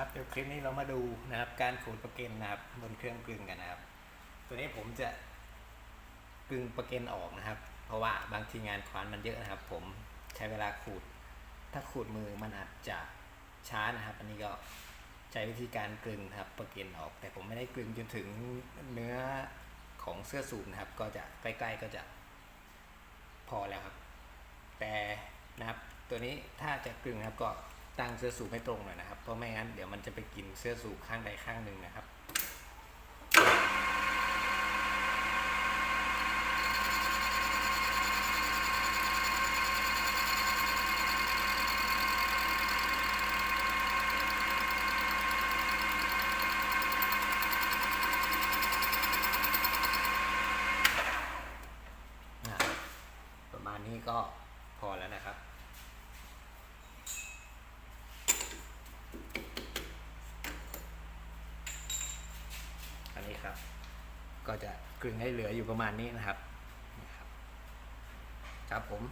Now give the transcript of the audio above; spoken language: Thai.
ครับเดี๋ยวคลิปนี้เรามาดูนะครับ การขูดประเก็นนะครับ บนเครื่องกลึงกันนะครับ ตัวนี้ผมจะกลึงประเก็นออกนะครับ เพราะว่าบางทีงานควานมันเยอะนะครับ ผมใช้เวลาขูด ถ้าขูดมือมันอาจจะช้านะครับ อันนี้ก็ใช้วิธีการกลึงนะครับประเก็นออก แต่ผมไม่ได้กลึงจนถึงเนื้อของเสื้อสูทนะครับ ก็จะใกล้ๆก็จะพอแล้วครับ แต่นะครับตัวนี้ถ้าจะกลึงนะครับก็ ตั้งเสื้อสูบให้ตรงหน่อยนะครับ เพราะไม่งั้นเดี๋ยวมันจะไปกินเสื้อสูบข้างใดข้างหนึ่งนะครับนะครับประมาณนี้ก็พอแล้วนะครับ อันนี้ ครับ ก็จะกลึงให้เหลืออยู่ประมาณนี้นะครับนี่ครับครับผม